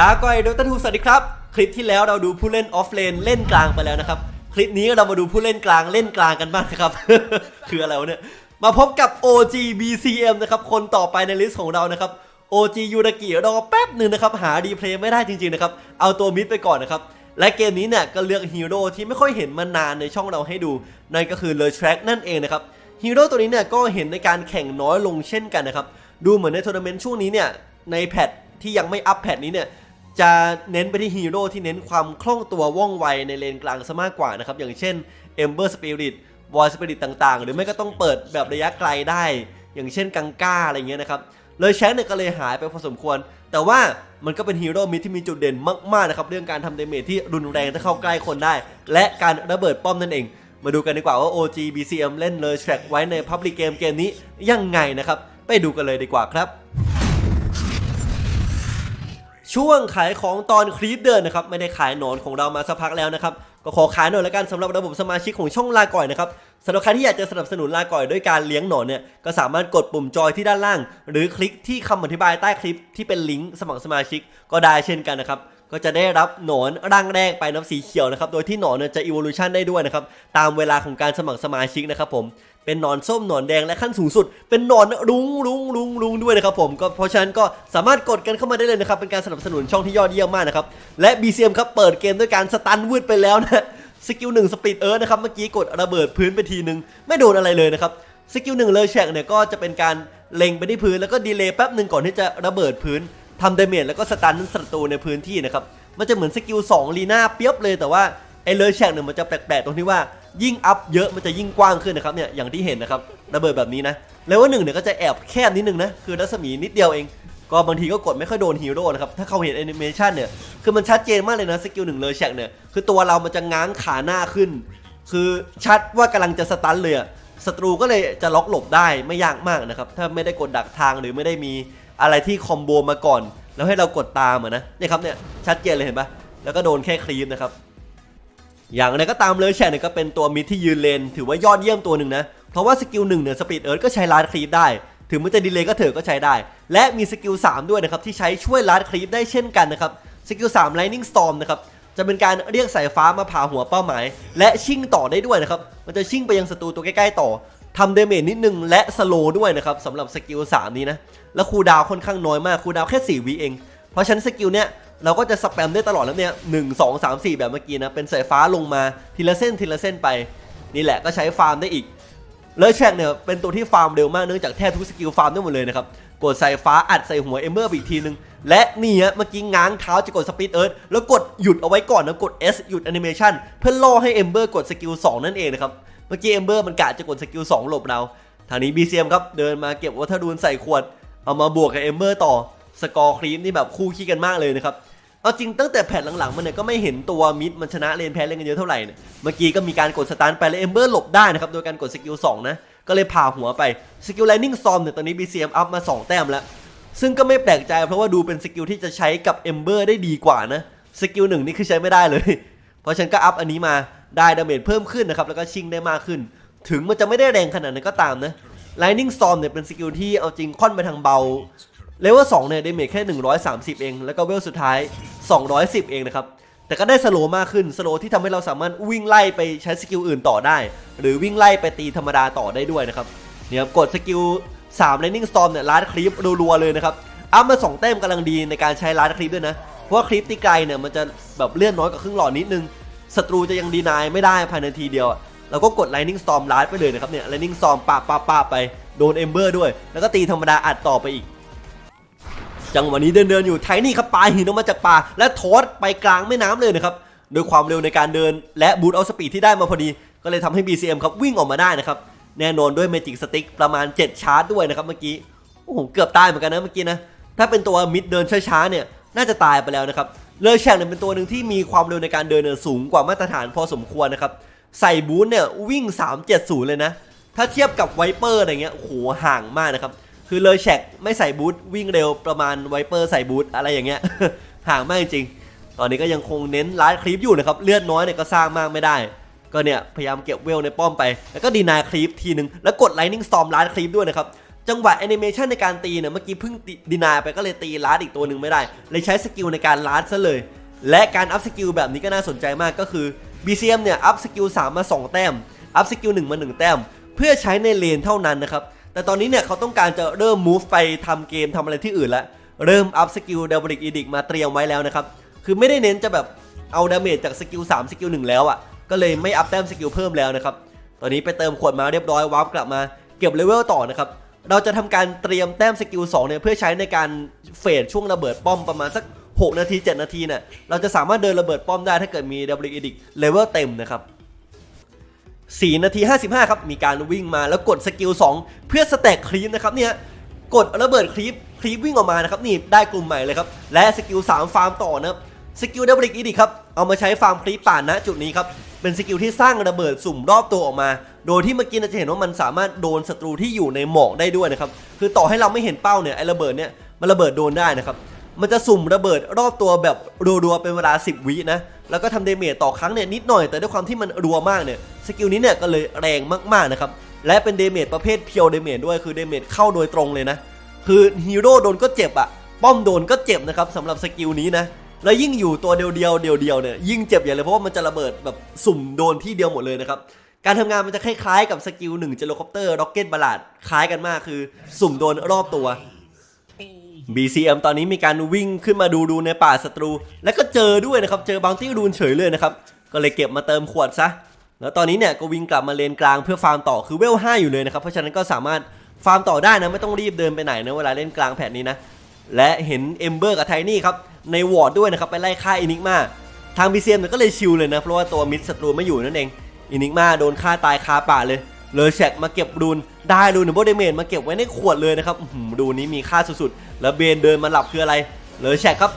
ลาก่อยดตันทูสวัสดีครับ คลิปที่แล้วเราดูผู้เล่นออฟเลนเล่นกลางไปแล้วนะครับ คลิปนี้เรามาดูผู้เล่นกลางเล่นกลางกันบ้างนะครับ คืออะไรวะเนี่ย มาพบกับ OG BCM นะครับคนต่อไปในลิสต์ของเรานะครับ OG ยูรากิรอแป๊บหนึ่งนะครับ หาดีเพลย์ไม่ได้จริงๆนะครับ เอาตัวมิดไปก่อนนะครับ และเกมนี้เนี่ยก็เลือกฮีโร่ที่ไม่ค่อยเห็นมานานในช่องเราให้ดู นั่นก็คือเลอ t ทร็กนั่นเองนะครับฮีโร่ตัวนี้เนี่ยก็เห็นในการแข่งน้อยลงเช่นกันนะครับดูเหมือนในทัวร์นาเมนต์ช่วงนี้เนี่ยในแพทที่ยังไม่อัปแพทนี้เนี่ย จะเน้นไปที่ฮีโร่ที่เน้นความคล่องตัวว่องไวในเลนกลางซะมากกว่านะครับ อย่างเช่น Ember Spirit Void Spirit ต่างๆ หรือไม่ก็ต้องเปิดแบบระยะไกลได้ อย่างเช่นกังก้าอะไรเงี้ยนะครับเลยแชงเนี่ยก็เลยหายไปพอสมควร แต่ว่ามันก็เป็นฮีโร่มิดที่มีจุดเด่นมากๆนะครับเรื่องการทำเดเมจที่รุนแรงถ้าเข้าใกล้คนได้ และการระเบิดป้อมนั่นเอง มาดูกันดีกว่าว่า OG BCM เล่นเลยแทร็กไว้ใน Public Game เกมนี้ยังไงนะครับไปดูกันเลยดีกว่าครับ ช่วงขายของตอนคลิปเดินนะครับไม่ได้ขายหนอนของเรามาสักพักแล้วนะครับก็ขอขายหน่อยแล้วกันสำหรับระบบสมาชิกของช่องลาก่อยนะครับสำหรับใครที่อยากจะสนับสนุนลาก่อยด้วยการเลี้ยงหนอนเนี่ยก็สามารถกดปุ่มจอยที่ด้านล่าง หรือคลิกที่คำอธิบายใต้คลิปที่เป็นลิงก์สมัครสมาชิกก็ได้เช่นกันนะครับก็จะได้รับหนอนร่างแรกไปน้ำสีเขียวนะครับโดยที่หนอนจะ evolution ได้ด้วยนะครับตามเวลาของการสมัครสมาชิกนะครับผม เป็นหนอนส้มหนอนแดงและขั้นสูงสุด เป็นหนอนรุ้งรุ้งรุ้งรุ้งด้วยนะครับผมก็เพราะฉะนั้นก็สามารถกดกันเข้ามาได้เลยนะครับเป็นการสนับสนุนช่องที่ยอดเยี่ยมมากนะครับและ BCM ครับเปิดเกมด้วยการสตันวืดไปแล้วนะสกิลหนึ่งสปีดเอิร์ธนะครับเมื่อกี้กดระเบิดพื้นไปทีนึงไม่โดนอะไรเลยนะครับสกิลหนึ่งเลยแฉกเนี่ยก็จะเป็นการเล็งไปที่พื้นแล้วก็ดีเลย์แป๊บหนึ่งก่อนที่จะระเบิดพื้นทำดาเมจแล้วก็สตันศัตรูในพื้นที่นะครับมันจะเหมือนสกิล2ลีน่าเปียบเลยแต่ว่าไอ้เลยแชกเนี่ยมันจะแปลกๆตรงที่ว่า ยิ่งอัพเยอะมันจะยิ่งกว้างขึ้นนะครับเนี่ยอย่างที่เห็นนะครับระเบิดแบบนี้นะแล้วว่าหนึ่งเนี่ยก็จะแอบแคบนิดนึงนะคือรัศมีนิดเดียวเองก็บางทีก็กดไม่ค่อยโดนฮีโร่นะครับ ถ้าเขาเห็นแอนิเมชันเนี่ย คือมันชัดเจนมากเลยนะสกิลหนึ่งเลยแชกเนี่ย คือตัวเรามันจะง้างขาหน้าขึ้น คือชัดว่ากำลังจะสตันเลยอศัตรูก็เลยจะล็อกหลบได้ไม่ยากมากนะครับ ถ้าไม่ได้กดดักทางหรือไม่ได้มีอะไรที่คอมโบมาก่อน แล้วให้เรากดตามอะนะเนี่ยครับเนี่ยชัดเจนเลยเห็นปะแล้วก็โดนแค่คลีปนะครับ อย่างไรก็ตามเลยแชนเนี่ยก็เป็นตัวมิดที่ยืนเลน ถือว่ายอดเยี่ยมตัวหนึ่งนะ เพราะว่าสกิลหนึ่งเนี่ยสปีดเอิร์ธก็ใช้ลาดคลีปได้ ถึงมันจะดีเลย์ก็เถอะก็ใช้ได้ และมีสกิล3ด้วยนะครับที่ใช้ช่วยลาดคลีปได้เช่นกันนะครับสกิล3 Lightning Storm นะครับจะเป็นการเรียกสายฟ้ามาผ่าหัวเป้าหมาย และชิ่งต่อได้ด้วยนะครับมันจะชิ่งไปยังศัตรูตัวใกล้ๆต่อทำเดเมจนิดนึงและสโลด้วยนะครับสำหรับสกิล3นี้นะแล้วคูดาวค่อนข้างน้อยมากคูดาวแค่ 4วิเอง เพราะฉะนั้นสกิลเนี้ยเราก็จะสแปมได้ตลอดแล้วเนี่ยหนึ่งสองสามสี่แบบเมื่อกี้นะ เป็นสายฟ้าลงมาทีละเส้นทีละเส้นไป นี่แหละก็ใช้ฟาร์มได้อีกเลยแชกเนี่ยเป็นตัวที่ฟาร์มเร็วมากเนื่องจากแทบทุกสกิลฟาร์มได้หมดเลยนะครับกดสายฟ้าอัดใส่หัวเอมเบอร์อีกทีนึง และนี่ฮะเมื่อกี้ง้างเท้าจะกดสปีดเอิร์ธแล้วกดหยุดเอาไว้ก่อนนะกด S หยุดแอนิเมชันเพื่อล่อให้เอมเบอร์กดสกิล2นั่นเองนะครับเมื่อกี้เอมเบอร์มันกะจะกดสกิล2หลบเราทางนี้ BCM ครับเดินมาเก็บวัตดูนใส่ขวด เอามาบวกกับเอมเบอร์ต่อ สกอร์ครีมนี่แบบคู่ขี้กันมากเลยนะครับเอาจริงตั้งแต่แพทหลังๆมันเนี่ยก็ไม่เห็นตัวมิดมันชนะเลนแพ้เลนกันเยอะเท่าไหร่เนี่ยเมื่อกี้ก็มีการกดสตาร์ทไปแล้วเอมเบอร์หลบได้นะครับโดยการกดสกิล2นะก็เลยผ่าหัวไปสกิลไลนิ่งซอมเนี่ยตอนนี้ BCM อัพมา 2 แต้มแล้ว ซึ่งก็ไม่แปลกใจเพราะว่าดูเป็นสกิลที่จะใช้กับเอมเบอร์ได้ดีกว่านะสกิลหนึ่งนี่คือใช้ไม่ได้เลย เพราะฉันก็อัพอันนี้มาได้ดาเมจเพิ่มขึ้นนะครับแล้วก็ชิงได้มากขึ้น ถึงมันจะไม่ได้แรงขนาดนั้นก็ตามนะ Lightning Storm เนี่ยเป็นสกิลที่เอาจริงค่อนไปทางเบา เลเวล2เนี่ยได้เมจแค่ 130 เอง แล้วก็เวลสุดท้าย 210 เองนะครับ แต่ก็ได้สโลว์มากขึ้น สโลว์ที่ทำให้เราสามารถวิ่งไล่ไปใช้สกิลอื่นต่อได้ หรือวิ่งไล่ไปตีธรรมดาต่อได้ด้วยนะครับ เนี่ยครับกดสกิล3 Lightning Storm เนี่ยลาดคลิปรัวๆเลยนะครับ อัพมา2แต้มกำลังดีในการใช้ลาดคลิปด้วยนะ เพราะว่าคลิปตีไกลเนี่ยมันจะแบบเลื่อนน้อยกว่าครึ่งหลอดนิดนึง ศัตรูจะยังดีนายไม่ได้ภายในทีเดียวเราก็กด Lightning Storm ลาดไปเลยนะครับเนี่ย Lightning Storm ปาปาปาไป โดน Ember ด้วย แล้วก็ตีธรรมดาอัดต่อไปอีก จังหวะนี้เดินเดินๆอยู่ไทนี่ครับปาหินออกมาจากป่า และทอดไปกลางแม่น้ำเลยนะครับโดยความเร็วในการเดิน และบูทเอาสปีดที่ได้มาพอดี ก็เลยทำให้ BCM ครับวิ่งออกมาได้นะครับแน่นอนด้วยเมจิกสติ๊กประมาณ 7 ชาร์จด้วยนะครับเมื่อกี้โอ้โหเกือบตายเหมือนกันนะเมื่อกี้นะถ้าเป็นตัวมิดเดินช้าๆเนี่ยน่าจะตายไปแล้วนะครับเลอแชงเนี่ยเป็นตัวหนึ่งที่มีความเร็วในการเดินสูงกว่ามาตรฐานพอสมควรนะครับใส่บูทเนี่ยวิ่ง 370 เลยนะถ้าเทียบกับไวเปอร์อะไรเงี้ยโหห่างมากนะครับ คือเลยแชกไม่ใส่บูทวิ่งเร็วประมาณไวเปอร์ใส่บูทอะไรอย่างเงี้ย ห่างมากจริง ตอนนี้ก็ยังคงเน้นไลฟ์คลิปอยู่นะครับ เลือดน้อยเนี่ยก็สร้างมากไม่ได้ ก็เนี่ยพยายามเก็บเวลในป้อมไป แล้วก็ดีนายคลิปทีนึง แล้วกดไลนิ่งสตอมไลฟ์คลิปด้วยนะครับ จังหวะแอนิเมชันในการตีเนี่ยเมื่อกี้เพิ่งดีนายไปก็เลยตีลาดอีกตัวหนึ่งไม่ได้ เลยใช้สกิลในการลาดซะเลย และการอัพสกิลแบบนี้ก็น่าสนใจมากก็คือ BCM เนี่ยอัพสกิล3มา 2 แต้ม อัพสกิล1มา 1 แต้ม เพื่อใช้ในเลนเท่านั้นนะครับ แต่ตอนนี้เนี่ยเขาต้องการจะเริ่ม move ไปทำเกมทำอะไรที่อื่นแล้วเริ่มอัพสกิลดับเบิลอีดิกมาเตรียมไว้แล้วนะครับ คือไม่ได้เน้นจะแบบเอาดาเมจจากสกิล3สกิล1แล้วอะ่ะ ก็เลยไม่อัพแต้มสกิลเพิ่มแล้วนะครับ ตอนนี้ไปเติมขวดมาเรียบร้อยวาร์ปกลับมาเก็บเลเวลต่อนะครับ เราจะทำการเตรียมแต้มสกิล2เนี่ยเพื่อใช้ในการเฟดช่วงระเบิดป้อมประมาณสัก 6 นาที 7 นาทีเนี่ยเราจะสามารถเดินระเบิดป้อมได้ถ้าเกิดมีดับเบิลอีดิกเลเวลเต็มนะครับ 4 นาที 55 ครับ มีการวิ่งมาแล้วกดสกิล 2 เพื่อสแต็กครีปนะครับเนี่ยกดระเบิดครีปครีปวิ่งออกมานะครับนี่ได้กลุ่มใหม่เลยครับ และสกิล 3 ฟาร์มต่อนะครับสกิลดับเบิลอีดิครับ เอามาใช้ฟาร์มครีปป่านนะจุดนี้ครับ เป็นสกิลที่สร้างระเบิดสุ่มรอบตัวออกมา โดยที่เมื่อกี้เราจะเห็นว่ามันสามารถโดนศัตรูที่อยู่ในหมอกได้ด้วยนะครับ คือต่อให้เราไม่เห็นเป้าเนี่ยไอ้ระเบิดเนี่ยมันระเบิดโดนได้นะครับ มันจะสุ่มระเบิดรอบตัวแบบรัวๆเป็นเวลา 10 วินะ แล้วก็ทำเดเมจต่อครั้งเนี่ยนิดหน่อย แต่ด้วยความที่มันรัวมากเนี่ยสกิลนี้เนี่ยก็เลยแรงมากๆนะครับ และเป็นเดเมจประเภทเพียวเดเมจด้วยคือเดเมจเข้าโดยตรงเลยนะ คือฮีโร่โดนก็เจ็บอะป้อมโดนก็เจ็บนะครับสำหรับสกิลนี้นะแล้วยิ่งอยู่ตัวเดียวเดียวเดียวเดียวเนี่ยยิ่งเจ็บอย่เลยเพราะว่ามันจะระเบิดแบบสุ่มโดนที่เดียวหมดเลยนะครับการทำงานมันจะคล้ายๆกับสกิลหนึ่งเจโลคอปเตอร์ร็อกเก็ตบาลาดคล้ายกันมากคือ สุ่มโดนรอบตัว BCM ตอนนี้มีการวิ่งขึ้นมาดูดูในป่าศัตรู แล้วก็เจอด้วยนะครับเจอบางตี้รูนเฉยเลยนะครับก็เลยเก็บมาเติมขวดซะแล้วตอนนี้เนี่ยก็วิ่งกลับมาเลนกลางเพื่อฟาร์มต่อคือเวล5อยู่เลยนะครับเพราะฉะนั้นก็สามารถฟาร์มต่อได้นะไม่ต้องรีบเดินไปไหนนะเวลาเล่นกลางแผนนี้นะและเห็นเอมเบอร์กับไทนี่ครับในวอร์ดด้วยนะครับไปไล่ฆ่าอินิกมาทาง BCM เนี่ยก็เลยชิลเลยนะเพราะว่าตัวมิดศัตรูไม่อยู่นั่นเองอินิกมาโดนฆ่าตายคาป่าเลย เลยแชกมาเก็บรูนได้รูนหรือโบเดเมนมาเก็บไว้ในขวดเลยนะครับรูนนี้มีค่าสุดๆ แล้วเบนเดินมาหลับคืออะไรเลยแชกครับ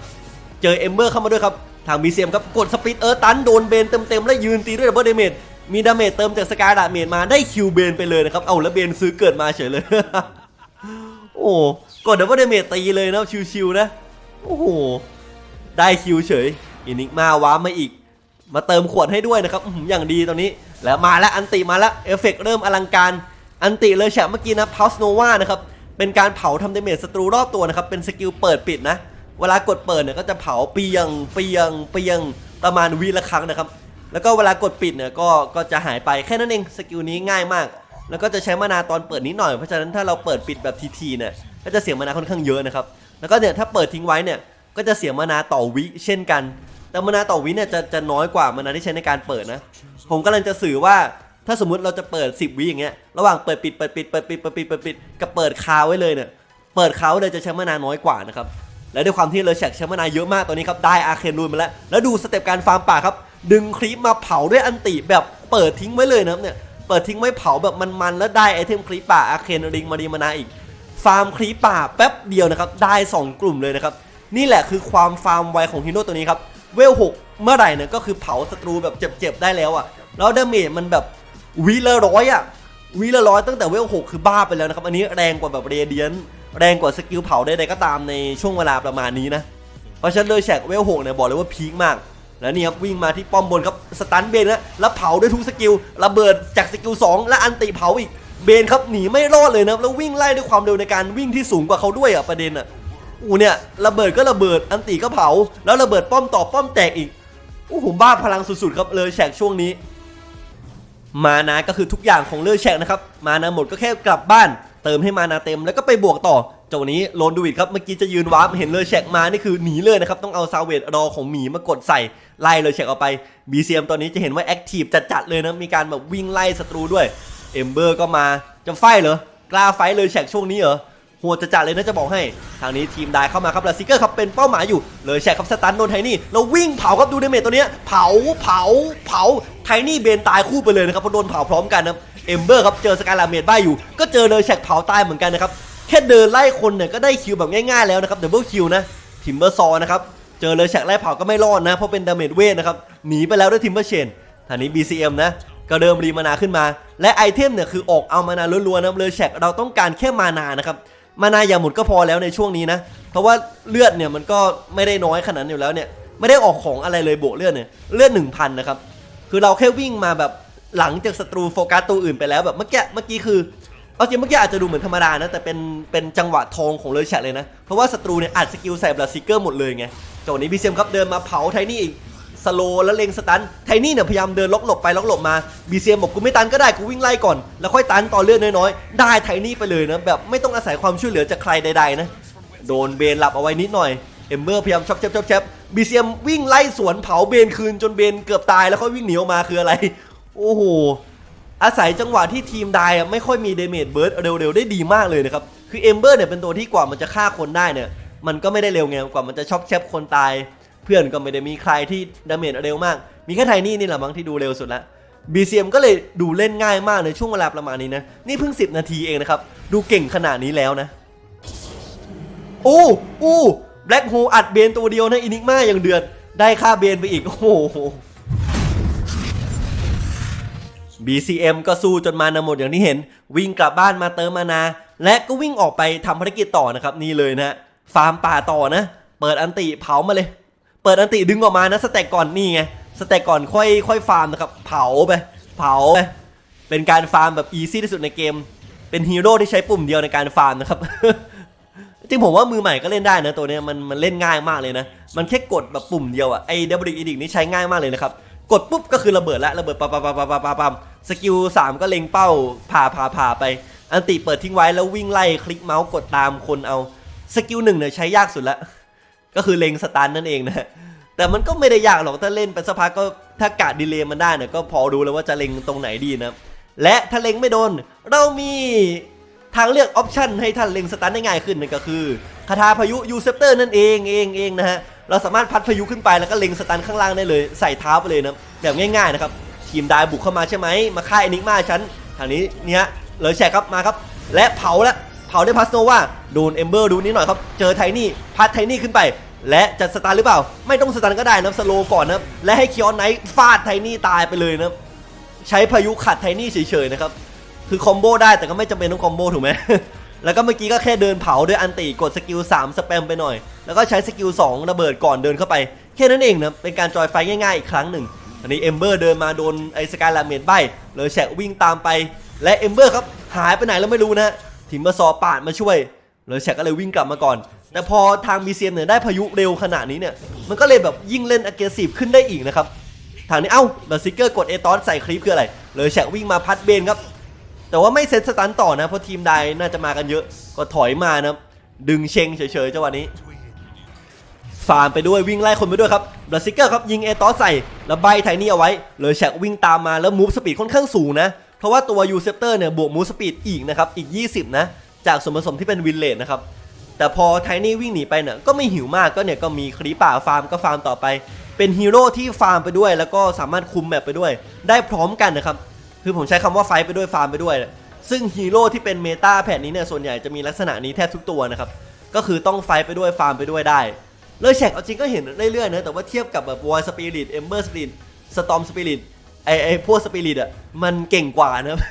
เจอเอมเบอร์เข้ามาด้วยครับทาง BCM ครับกดสปิดเออร์ตันโดนเบนเต็มๆแล้วยืนตีด้วยดับเบิลเดเมจมีดาเมจเติมจากสกายดาเมจมาได้คิวเบนไปเลยนะครับเอาแล้วเบนซื้อเกิดมาเฉยเลย โอ้กดดับเบิลเดเมจตีเลยนะชิวๆนะโอ้โหได้คิวเฉยอินิกมาว้ามาอีก มาเติมขวดให้ด้วยนะครับอย่างดีตอนนี้ แล้วมาแล้วอันติมาแล้วเอฟเฟกต์เริ่มอลังการอันติเลยแฉะเมื่อกี้นะพาวสโนวานะครับเป็นการเผาทำดาเมจศัตรูรอบตัวนะครับเป็นสกิลเปิดปิดนะเวลากดเปิดเนี่ยก็จะเผาเปียงเปียงเปียงประมาณวีละครั้งนะครับ แล้วก็เวลากดปิดเนี่ยก็ก็จะหายไปแค่นั้นเองสกิลนี้ง่ายมาก แล้วก็จะใช้มานาตอนเปิดนิดหน่อยเพราะฉะนั้นถ้าเราเปิดปิดแบบทีๆเนี่ยก็จะเสียมานาค่อนข้างเยอะนะครับแล้วก็เนี่ยถ้าเปิดทิ้งไว้เนี่ยก็จะเสียมานาต่อวิเช่นกัน แต่มานาต่อวิเนี่ยจะจะน้อยกว่ามานาที่ใช้ในการเปิดนะ ผมกำลังจะสื่อว่าถ้าสมมุติเราจะเปิด 10 วิอย่างเงี้ยระหว่างเปิดปิดเปิดปิดเปิดปิดเปิดปิดเปิดปิดกับเปิดคาไว้เลยเนี่ยเปิดคาไว้เลยจะใช้มานาน้อยกว่านะครับและด้วยความที่เลอแชกใช้มานาเยอะมากตอนนี้ครับได้อาเคนรูนมาแล้ว แล้วดูสเต็ปการฟาร์มป่าครับดึงคลิปมาเผาด้วยอันติแบบเปิดทิ้งไว้เลยนะครับเนี่ยเปิดทิ้งไว้เผาแบบมันๆแล้วได้ไอเทมคลิปป่าอาเคนริงมาดีมานาอีกฟาร์มคลีปป่าแป๊บเดียวนะครับได้ 2 กลุ่มเลยนะครับนี่แหละคือความฟาร์มไวของฮีโร่ตัวนี้ครับ เวล6เมื่อไหร่เนี่ยก็คือเผาศัตรูแบบเจ็บๆได้แล้วอะ่ะ แล้วดาเมจมันแบบวีละร้อยอะ่ะวีละร้อยตั้งแต่เวล6คือบ้าไปแล้วนะครับ อันนี้แรงกว่าแบบเรเดียนแรงกว่าสกิลเผาใดๆก็ตามในช่วงเวลาประมาณนี้นะ เพราะฉะนั้นเลยแฉกเวล6เนี่ยบอกเลยว่าพีคมากแล้วนี่ครับวิ่งมาที่ป้อมบนครับสตันเบนนะแล้วเผาด้วยทุกสกิลระเบิดจากสกิล2และอันติเผาอีกเบนครับหนีไม่รอดเลยนะแล้ววิ่งไล่ด้วยความเร็วในการวิ่งที่สูงกว่าเขาด้วยอะประเด็นอะ อู้เนี่ยระเบิดก็ระเบิดอันติก็เผา แล้วระเบิดป้อมต่อป้อมแตกอีกโอ้โหบ้าพลังสุดๆครับเลยแฉกช่วงนี้ มานาก็คือทุกอย่างของเลอแชกนะครับมานาหมดก็แค่กลับบ้าน เติมให้มานาเต็มแล้วก็ไปบวกต่อจังหวะนี้โลนดูวิดครับเมื่อกี้จะยืนวาร์ปเห็นเลอแชกมา นี่คือหนีเลยนะครับ ต้องเอาซาเวดรอของหมีมากดใส่ ไล่เลอแชกออกไป BCM ตอนนี้จะเห็นว่าแอคทีฟจัดๆเลยนะ มีการแบบวิ่งไล่ศัตรูด้วยเอมเบอร์ก็มาจะไฟเหรอกล้าไฟเลยแชกช่วงนี้เหรอ หดจะจัดเลยนะจะบอกให้ ทางนี้ทีมได้เข้ามาครับลาซิเกอร์ครับเป็นเป้าหมายอยู่ เลยแชกครับสตันโดนไทนี่แล้ววิ่งเผาครับดูเดเมจตัวเนี้ยเผาเผาเผาไทนี่เบนตายคู่ไปเลยนะครับเพราะโดนเผาพร้อมกันนะเอมเบอร์ครับเจอสกายลาเมดบ้าอยู่ ก็เจอเลยแชกเผาตายเหมือนกันนะครับแค่เดินไล่คนเนี่ยก็ได้คิวแบบง่ายๆแล้วนะครับดับเบิลคิวนะทิมเบอร์ซอนะครับเจอเลยแชกไล่เผาก็ไม่รอดนะเพราะเป็นดาเมจเวทนะครับหนีไปแล้วด้วยทิมเบอร์เชนทางนี้ BCM นะก็เริ่มรีมานาขึ้นมา และไอเทมเนี่ยคือออกเอามานาล้วนๆนะเลยแชกเราต้องการแค่มานานะครับ มานายาหมดก็พอแล้วในช่วงนี้นะ เพราะว่าเลือดเนี่ยมันก็ไม่ได้น้อยขนาดนั้นอยู่แล้วเนี่ยไม่ได้ออกของอะไรเลยโบเลือดเนี่ยเลือด1,000นะครับคือเราแค่วิ่งมาแบบหลังจากศัตรูโฟกัสตัวอื่นไปแล้วแบบเมื่อกี้เมื่อกี้คือเอาจริงเมื่อกี้อาจจะดูเหมือนธรรมดานะแต่เป็นเป็นจังหวะทองของเลอแชทเลยนะเพราะว่าศัตรูเนี่ยอัดสกิลใส่บลัดซิเกอร์หมดเลยไงจังหวะนี้บีเซียมครับเดินมาเผาไทนี่อีก สโลแล้วเลงสตันไทนี่เนี่ยพยายามเดินล็อกหลบไปล็อกหลบมาบีเซียมบอกกูไม่ตันก็ได้กูวิ่งไล่ก่อน แล้วค่อยตันต่อเลือดน้อยๆ ได้ไทนี่ไปเลยนะแบบไม่ต้องอาศัยความช่วยเหลือจากใครใดๆนะโดนเบนหลับเอาไว้นิดหน่อยเอมเบอร์พยายามช็อปแชปช็อปแชปบีเซียมวิ่งไล่สวนเผาเบนคืนจนเบนเกือบตายแล้วค่อยวิ่งหนีออกมาคืออะไร โอ้โหอาศัยจังหวะที่ทีมไดอะไม่ค่อยมีเดเมจเบิร์ดเร็วๆได้ดีมากเลยนะครับคือเอมเบอร์เนี่ยเป็นตัวที่กว่ามันจะฆ่าคนได้เนี่ยมันก็ไม่ได้เร็วไงกว่ามันจะช็อปแชปคนตาย เพื่อนก็ไม่ได้มีใครที่ดาเมจเร็วมาก มีแค่ไทนี่นี่แหละมั้งที่ดูเร็วสุดละ BCM ก็เลยดูเล่นง่ายมากในช่วงเวลาประมาณนี้นะ นี่เพิ่ง 10 นาทีเองนะครับ ดูเก่งขนาดนี้แล้วนะ อู้อู้แบล็กโฮอัดเบนตัวเดียวนะอินิกมาอย่างเดือด ได้ค่าเบนไปอีก โอ้โห BCM ก็สู้จนมานาหมดอย่างที่เห็น วิ่งกลับบ้านมาเติมมานา และก็วิ่งออกไปทำภารกิจต่อนะครับ นี่เลยนะ ฟาร์มป่าต่อนะ เปิดอันติเผามาเลย เปิดอันติดึงออกมานะสเต็กก่อนนี่ไงสเต็กก่อนค่อยค่อยฟาร์มนะครับเผาไปเผาไปเป็นการฟาร์มแบบอีซี่ที่สุดในเกม เป็นฮีโร่ที่ใช้ปุ่มเดียวในการฟาร์มนะครับจริงผมว่ามือใหม่ก็เล่นได้นะตัวนี้มันมันเล่นง่ายมากเลยนะ มันแค่กดแบบปุ่มเดียวอะไอ้ดับเบิลอีดิกนี่ใช้ง่ายมากเลยนะครับ กดปุ๊บก็คือระเบิดละระเบิดปั๊บปั๊บปั๊บปั๊บปั๊บปั๊บสกิลสามก็เล็งเป้าผ่าผ่าผ่าไป อันติเปิดทิ้งไว้แล้ววิ่งไล่คลิกเมาส์กดตามคนเอาสกิลหนึ่งเนี่ยใช้ยากสุดละ ก็คือเล็งสตันนั่นเองนะแต่มันก็ไม่ได้ยากหรอกถ้าเล่นไปสักพักก็ถ้ากะดีเลย์มันได้เนี่ยก็พอรู้แล้วว่าจะเล็งตรงไหนดีนะและถ้าเล็งไม่โดน เรามีทางเลือกออปชันให้ท่านเล็งสตันได้ง่ายขึ้นนั่นก็คือคาถาพายุยูเซปเตอร์นั่นเองเองเองนะฮะเราสามารถพัดพายุขึ้นไปแล้วก็เล็งสตันข้างล่างได้เลยใส่เท้าไปเลยนะแบบง่ายๆนะครับทีมไดายบุกเข้ามาใช่ไหมมาฆ่าเอนิกมาฉันทางนี้เนี่ยเลยแชร์ครับมาครับ และเผาละ ผาได้พัสโนว่าโดนเอมเบอร์ดูนิดหน่อยครับ เจอไทนี่พัดไทนี่ขึ้นไป และจะสตาร์หรือเปล่า ไม่ต้องสตาร์ก็ได้นะสโลก่อนนะและให้คิออนไนท์ฟาดไทนี่ตายไปเลยนะใช้พายุขัดไทนี่เฉยๆนะครับคือคอมโบได้แต่ก็ไม่จำเป็นต้องคอมโบถูกไหมแล้วก็เมื่อกี้ก็แค่เดินเผาด้วยอันติกดสกิล3สแปมไปหน่อย แล้วก็ใช้สกิล2ระเบิดก่อนเดินเข้าไป แค่นั้นเองนะเป็นการจอยไฟง่ายๆอีกครั้งหนึ่งอันนี้เอมเบอร์เดินมาโดนไอ้สกายลาเมดใบเลยแฉกวิ่งตามไป และเอมเบอร์ครับหายไปไหนแล้วไม่รู้นะ ทีมมาซอปาดมาช่วยเลยแฉกก็เลยวิ่งกลับมาก่อน แต่พอทางบีเซียมเนี่ยได้พายุเร็วขนาดนี้เนี่ยมันก็เลยแบบยิ่งเล่น aggressive ขึ้นได้อีกนะครับทางนี้เอ้าบัซิกเกอร์กดเอตอสใส่คลิปคืออะไรเลยแฉกวิ่งมาพัดเบนครับ แต่ว่าไม่เซตสตันต่อนะเพราะทีมใดน่าจะมากันเยอะก็ถอยมานะดึงเชงเฉยๆจังหวะนี้ฟาร์มไปด้วยวิ่งไล่คนไปด้วยครับบัซิกเกอร์ครับยิงเอตอสใส่แล้วใบไทนี่เอาไว้เลยแฉกวิ่งตามมาแล้วมูฟสปีดค่อนข้างสูงนะ เพราะว่าตัวยูเซปเตอร์เนี่ยบวกมูสปีดอีกนะครับอีก 20 นะ จากส่วนผสมที่เป็นวินเลดนะครับแต่พอไทนี่วิ่งหนีไปเนี่ยก็ไม่หิวมากก็เนี่ยก็มีคลีป่าฟาร์มก็ฟาร์มต่อไป เป็นฮีโร่ที่ฟาร์มไปด้วย แล้วก็สามารถคุมแมปไปด้วย ได้พร้อมกันนะครับคือผมใช้คำว่าไฟไปด้วยฟาร์มไปด้วย ซึ่งฮีโร่ที่เป็นเมตาแผ่นนี้เนี่ยส่วนใหญ่จะมีลักษณะนี้แทบทุกตัวนะครับก็คือต้องไฟไปด้วยฟาร์มไปด้วยได้เลยแชกเอาจริงก็เห็นเรื่อยๆนะแต่ว่าเทียบกับแบบวอยสปิริตเอมเบอร์สปิริตสตอมสปิริต ไอไอพวกสปิริตอะมันเก่งกว่านะครับ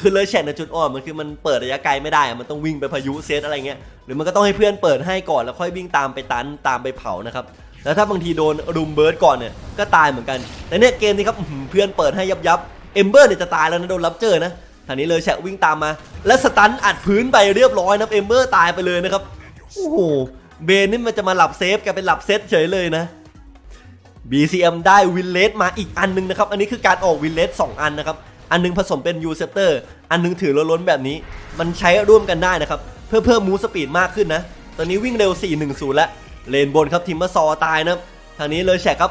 คือเลยแชกในจุดอ่อนมันคือมันเปิดระยะไกลไม่ได้อะมันต้องวิ่งไปพายุเซตอะไรเงี้ยหรือมันก็ต้องให้เพื่อนเปิดให้ก่อนแล้วค่อยวิ่งตามไปตันตามไปเผานะครับแล้วถ้าบางทีโดนรุมเบิร์ดก่อนเนี่ยก็ตายเหมือนกันแต่เนี่ยเกมนี้ครับเพื่อนเปิดให้ยับยับเอมเบอร์เนี่ยจะตายแล้วนะโดนรับเจอนะทางนี้เลยแชกวิ่งตามมา แล้วสตันอัดพื้นไปเรียบร้อยนะเอมเบอร์ตายไปเลยนะครับโอ้โหเบนนี่มันจะมาหลับเซฟแกเป็นหลับเซตเฉยเลยนะ BCM ได้วินเลสมาอีกอันหนึงนะครับ อันนี้คือการออกวินเลส2อันนะครับ อันหนึงผสมเป็นยูเซปเตอร์อันหนึงถือล้นแบบนี้ มันใช้ร่วมกันได้นะครับ เพื่อเพิ่มมูสปีดมากขึ้นนะ ตอนนี้วิ่งเร็ว 410 แล้ว เลนบนครับทีมมาซอตายนะทางนี้เลยแฉกครับ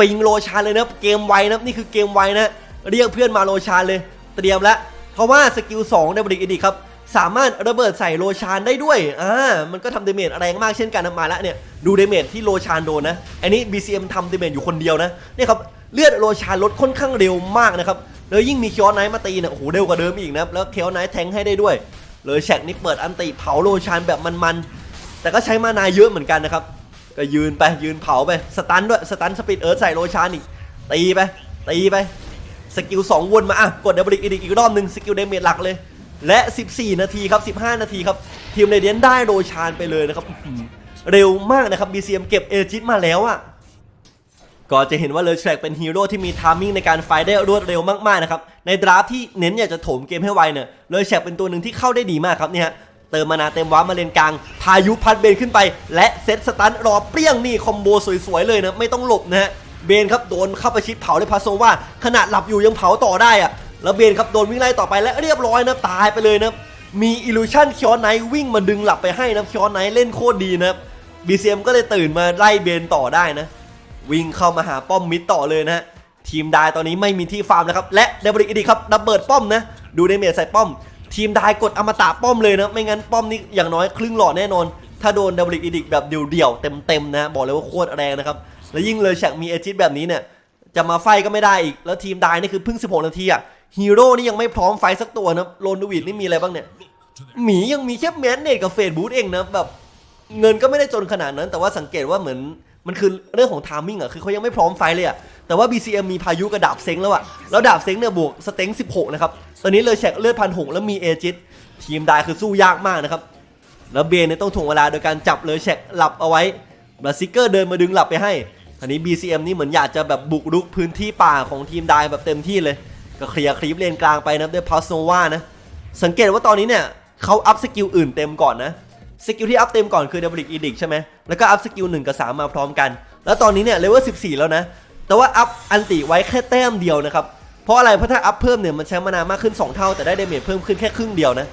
ปิงโลชานเลยนะเกมไวนะนี่คือเกมไวนะ เรียกเพื่อนมาโลชานเลย เตรียมแล้วเพราะว่าสกิล2ในบริกอีดิครับ สามารถระเบิดใส่โลชานได้ด้วย อ่า มันก็ทำเดเมจแรงมากเช่นกันนะมาแล้วเนี่ย ดูเดเมจที่โลชานโดนนะ อันนี้ BCM ทำเดเมจอยู่คนเดียวนะ เนี่ยครับ เลือดโลชานลดค่อนข้างเร็วมากนะครับ แล้วยิ่งมีเคียวไนท์มาตีเนี่ย โอ้โห เร็วกว่าเดิมอีกนะ แล้วเคียวไนท์แทงให้ได้ด้วย เลยแชกนี่เปิดอันติเผาโลชานแบบมันๆ แต่ก็ใช้มานาเยอะเหมือนกันนะครับ ก็ยืนไป ยืนเผาไป สตันด้วย สตันสปีดเอิร์ธใส่โลชานอีก ตีไป ตีไป สกิล2วนมา อะ กดดับเบิลอีกอีกรอบหนึ่งสกิลเดเมจหลักเลย และ 14 นาทีครับ 15 นาทีครับ ทีมเรเดียนได้โรชานไปเลยนะครับ เร็วมากนะครับ BCM เก็บเอจิตมาแล้วอะก็จะเห็นว่าเลอแชกเป็นฮีโร่ที่มีทามมิ่งในการไฟได้รวดเร็วมากๆนะครับ ในดราฟที่เน้นอยากจะโถมเกมให้ไวเนี่ยเลอแชกเป็นตัวหนึ่งที่เข้าได้ดีมากครับเนี่ยเติมมานาเต็มว้ามาเลนกลาง พายุพัดเบนขึ้นไป และเซตสตันรอเปรี้ยงนี่คอมโบสวยๆเลยนะไม่ต้องหลบนะฮะเบนครับโดนเข้าไปชิดเผาเลยพาโซว่าขนาดหลับอยู่ยังเผาต่อได้อะ แล้วเบนครับโดนวิ่งไล่ต่อไปและเรียบร้อยนะตายไปเลยนะมีอิลูชันคิออนไนวิ่งมาดึงหลับไปให้นะคิออนไนเล่นโคตรดีนะครับ BCM ก็เลยตื่นมาไล่เบนต่อได้นะ วิ่งเข้ามาหาป้อมมิดต่อเลยนะทีมดายตอนนี้ไม่มีที่ฟาร์มแล้วครับ และเดบริกอีดีครับดับเบิลป้อมนะ ดูในเมจใส่ป้อม ทีมดายกดอมตะป้อมเลยนะไม่งั้นป้อมนี้อย่างน้อยครึ่งหลอดแน่นอน ถ้าโดนเดบริกอีดิกแบบเดี่ยวๆเต็มๆนะ บอกเลยว่าโคตรแรงนะครับแล้วยิ่งเลยแชกมีเอจิตแบบนี้เนี่ยจะมาไฟก็ไม่ได้อีกแล้วทีมดายนี่คือเพิ่ง 16 นาทีอะ ฮีโร่นี่ยังไม่พร้อมไฟสักตัวนะโลนดูวิดนี่มีอะไรบ้างเนี่ย หมียังมีแค่แมนเนตกับเฟดบูธเองนะแบบเงินก็ไม่ได้จนขนาดนั้น แต่ว่าสังเกตว่าเหมือนมันคือเรื่องของทามมิ่งอะคือเขายังไม่พร้อมไฟเลยอะแต่ว่า BCM มีพายุกระดาบเซ็งแล้วอะแล้วดาบเซ็งเนี่ยบวกสเต็ง16 นะครับ ตอนนี้เลยแชกเลือดพันหกแล้วมีเอจิตทีมได้คือสู้ยากมากนะครับ แล้วเบนเนี่ยต้องถ่วงเวลาโดยการจับเลยแชกหลับเอาไว้บราซิเกอร์เดินมาดึงหลับไปให้ตอนนี้ BCM นี่เหมือนอยากจะแบบบุกรุกพื้นที่ป่าของทีมได้แบบเต็มที่เลย ก็เคลียร์คลิปเลนกลางไปนะด้วยพาสโนวานะ สังเกตว่าตอนนี้เนี่ยเขาอัพสกิลอื่นเต็มก่อนนะ สกิลที่อัพเต็มก่อนคือดับเบิลอีดิกใช่ไหมแล้วก็อัพสกิล1กับ3มาพร้อมกัน แล้วตอนนี้เนี่ยเลเวล14แล้วนะ แต่ว่าอัพอันติไว้แค่แต้มเดียวนะครับ เพราะอะไร เพราะถ้าอัพเพิ่มเนี่ยมันใช้มานามากขึ้น 2 เท่า แต่ได้เดเมจเพิ่มขึ้นแค่ครึ่งเดียวนะ